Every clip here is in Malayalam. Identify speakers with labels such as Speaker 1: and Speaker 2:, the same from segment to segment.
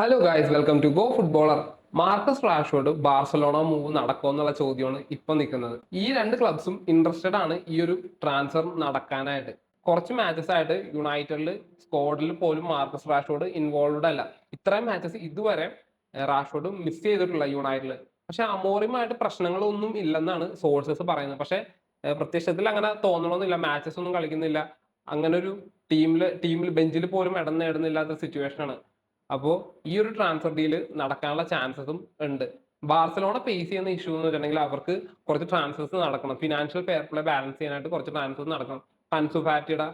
Speaker 1: Hello guys welcome to go footballer Marcus Rashford Barcelona move നടക്കുമോ എന്നുള്ള ചോദ്യമാണ് ഇപ്പൊ നിൽക്കുന്നത്. ഈ രണ്ട് ക്ലബ്സും ഇൻട്രസ്റ്റഡ് ആണ് ഈ ഒരു ട്രാൻസ്ഫർ നടക്കാനായിട്ട്. കുറച്ച് മാച്ചസ് ആയിട്ട് യുണൈറ്റഡിൽ സ്ക്വാഡിൽ പോലും മാർക്കസ് റാഷ്ഫോർഡ് ഇൻവോൾവ്ഡ് അല്ല. ഇത്രയും മാച്ചസ് ഇതുവരെ റാഷ്വോർഡ് മിസ് ചെയ്തിട്ടില്ല യുണൈറ്റഡിൽ പക്ഷെ അമോറിയുമായിട്ട് പ്രശ്നങ്ങളൊന്നും ഇല്ലെന്നാണ് സോഴ്സസ് പറയുന്നത്. പക്ഷെ പ്രത്യക്ഷത്തിൽ അങ്ങനെ തോന്നണമെന്നില്ല മാച്ചസ് ഒന്നും കളിക്കുന്നില്ല. അങ്ങനെ ഒരു ടീമിൽ ടീമിൽ ബെഞ്ചിൽ പോലും ഇടം നേടുന്നില്ലാത്ത സിറ്റുവേഷൻ ആണ്. അപ്പോൾ ഈ ഒരു ട്രാൻസ്ഫർ ഡീൽ നടക്കാനുള്ള ചാൻസസും ഉണ്ട്. ബാർസലോണ ഫേസ് ചെയ്യുന്ന ഇഷ്യൂ എന്ന് വെച്ചിട്ടുണ്ടെങ്കിൽ അവർക്ക് കുറച്ച് ട്രാൻസ്ഫേഴ്സ് നടക്കണം. ഫിനാൻഷ്യൽ ഫെയർ പ്ലേ ബാലൻസ് ചെയ്യാനായിട്ട് കുറച്ച് ട്രാൻസ്ഫേഴ്സ് നടക്കണം. അൻസു ഫാറ്റിയുടെ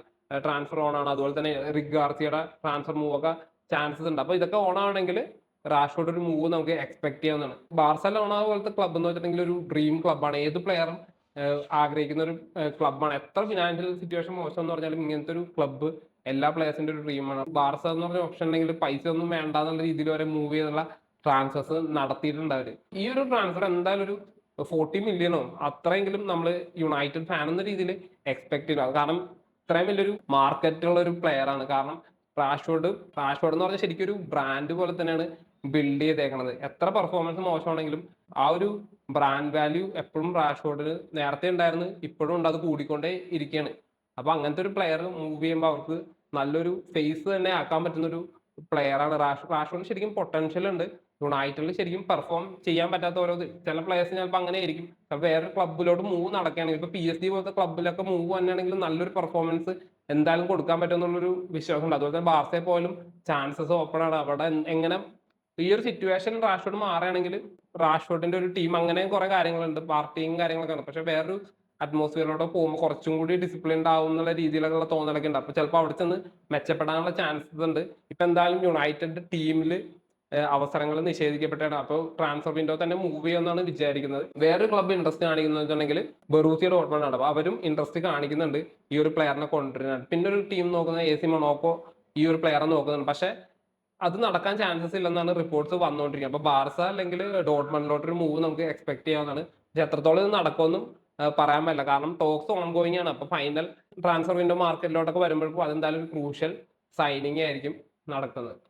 Speaker 1: ട്രാൻസ്ഫർ ഓൺ ആണ്. അതുപോലെ തന്നെ റിഗ് ഗാർസിയുടെ ട്രാൻസ്ഫർ മൂവ് ഒക്കെ ചാൻസസ് ഉണ്ട്. അപ്പോൾ ഇതൊക്കെ ഓൺ ആണെങ്കിൽ റാഷ്ഫോർഡ് ഒരു മൂവ് നമുക്ക് എക്സ്പെക്ട് ചെയ്യാവുന്നതാണ്. ബാർസലോണ പോലത്തെ ക്ലബ്ബ് എന്ന് വെച്ചിട്ടുണ്ടെങ്കിൽ ഒരു ഡ്രീം ക്ലബ്ബാണ് ഏത് പ്ലെയറും ആഗ്രഹിക്കുന്ന ഒരു ക്ലബ്ബാണ് എത്ര ഫിനാൻഷ്യൽ സിറ്റുവേഷൻ മോശം എന്ന് പറഞ്ഞാലും ഇങ്ങനത്തെ ഒരു ക്ലബ്ബ് എല്ലാ പ്ലേയേഴ്സിന്റെ ഒരു ഡ്രീമാണ് ബാർസ എന്ന് പറഞ്ഞ ഓപ്ഷൻ ഉണ്ടെങ്കിൽ പൈസ ഒന്നും വേണ്ട എന്നുള്ള രീതിയിൽ വരെ മൂവ് ചെയ്തുള്ള ട്രാൻസ്ഫേഴ്സ് നടത്തിയിട്ടുണ്ട് അവർ. ഈ ഒരു ട്രാൻസ്ഫർ എന്തായാലും ഒരു ഫോർട്ടി മില്യണോ അത്രയെങ്കിലും നമ്മൾ യുണൈറ്റഡ് ഫാൻ എന്ന രീതിയിൽ എക്സ്പെക്ട് ചെയ്യണം കാരണം ഇത്രയും വലിയൊരു മാർക്കറ്റുള്ള ഒരു പ്ലെയർ ആണ്. കാരണം റാഷ്ഫോർഡ് റാഷ്ഫോർഡ് എന്ന് പറഞ്ഞാൽ ശരിക്കും ഒരു ബ്രാൻഡ് പോലെ തന്നെയാണ് ബിൽഡ് ചെയ്തേക്കണത്. എത്ര പെർഫോമൻസ് മോശമാണെങ്കിലും ആ ഒരു ബ്രാൻഡ് വാല്യൂ എപ്പോഴും റാഷ്ഫോർഡിന് നേരത്തെ ഉണ്ടായിരുന്നു. ഇപ്പോഴും ഉണ്ട്. അത് കൂടിക്കൊണ്ടേ ഇരിക്കുകയാണ്. അപ്പൊ അങ്ങനത്തെ ഒരു പ്ലെയർ മൂവ് ചെയ്യുമ്പോൾ അവർക്ക് നല്ലൊരു ഫേസ് തന്നെ ആക്കാൻ പറ്റുന്ന ഒരു പ്ലെയർ ആണ് റാഷ്. റാഷ്ഫോർഡ് ശരിക്കും പൊട്ടൻഷ്യൽ ഉണ്ട്. യുണൈറ്റഡിൽ ശരിക്കും പെർഫോം ചെയ്യാൻ പറ്റാത്ത ഓരോ ചില പ്ലേയേഴ്സ് ചിലപ്പോൾ അങ്ങനെ ആയിരിക്കും. വേറെ ക്ലബിലോട്ട് മൂവ് നടക്കുകയാണെങ്കിൽ ഇപ്പൊ പി എസ് ഡി പോലത്തെ ക്ലബിലൊക്കെ മൂവ് തന്നെയാണെങ്കിൽ നല്ലൊരു പെർഫോമൻസ് എന്തായാലും കൊടുക്കാൻ പറ്റുമെന്നുള്ളൊരു വിശ്വാസമുണ്ട്. അതുപോലെ തന്നെ ബാർസയെ പോലും ചാൻസസ് ഓപ്പൺ ആണ്. അവിടെ എങ്ങനെ ഈ ഒരു സിറ്റുവേഷൻ റാഷ്ഫോർഡ് മാറുകയാണെങ്കിൽ റാഷ്ഫോർഡിന്റെ ഒരു ടീം അങ്ങനെ കുറെ കാര്യങ്ങളുണ്ട്. പാർട്ടിയും കാര്യങ്ങളൊക്കെ ഉണ്ട്. പക്ഷെ വേറൊരു അറ്റ്മോസ്ഫിയറിലൂടെ പോകുമ്പോൾ കുറച്ചും കൂടി ഡിസിപ്ലിൻഡ് ആവും എന്നുള്ള രീതിയിലുള്ള തോന്നലൊക്കെ ഉണ്ട്. അപ്പൊ ചിലപ്പോൾ അവിടെ ചെന്ന് മെച്ചപ്പെടാനുള്ള ചാൻസസ് ഉണ്ട്. ഇപ്പൊ എന്തായാലും യുണൈറ്റഡ് ടീമിൽ അവസരങ്ങൾ നിഷേധിക്കപ്പെട്ടാണ് അപ്പോൾ ട്രാൻസ്ഫർ വിൻഡോ തന്നെ മൂവ് ചെയ്യുമെന്നാണ് വിചാരിക്കുന്നത്. വേറൊരു ക്ലബ്ബ് ഇൻട്രസ്റ്റ് കാണിക്കുന്നുണ്ടെങ്കിൽ ബെറൂസിയ ഡോട്ട്മണ്ട് ആണ്. അപ്പൊ അവരും ഇൻട്രസ്റ്റ് കാണിക്കുന്നുണ്ട് ഈ ഒരു പ്ലെയറിനെ കൊണ്ടുവരുന്നത് പിന്നെ ഒരു ടീം നോക്കുന്നത് എ സി മൊണോക്കോ ഈ ഒരു പ്ലെയറെ നോക്കുന്നുണ്ട്. പക്ഷെ അത് നടക്കാൻ ചാൻസസ് ഇല്ലെന്നാണ് റിപ്പോർട്ട്സ് വന്നുകൊണ്ടിരിക്കുന്നത് അപ്പൊ ബാർസ അല്ലെങ്കിൽ ഡോട്ട്മണ്ടിലോട്ട് ഒരു മൂവ് നമുക്ക് എക്സ്പെക്ട് ചെയ്യാവുന്നതാണ്. എത്രത്തോളം ഇത് നടക്കുമെന്നും പറയാൻ പറ്റില്ല. കാരണം ടോക്സ് ഓൺ ഗോയിങ് ആണ്. അപ്പൊ ഫൈനൽ ട്രാൻസ്ഫർ വിൻഡോ മാർക്കറ്റിലോട്ടൊക്കെ വരുമ്പോഴേക്കും അതെന്തായാലും ക്രൂഷ്യൽ സൈനിങ് ആയിരിക്കും നടക്കുന്നത്.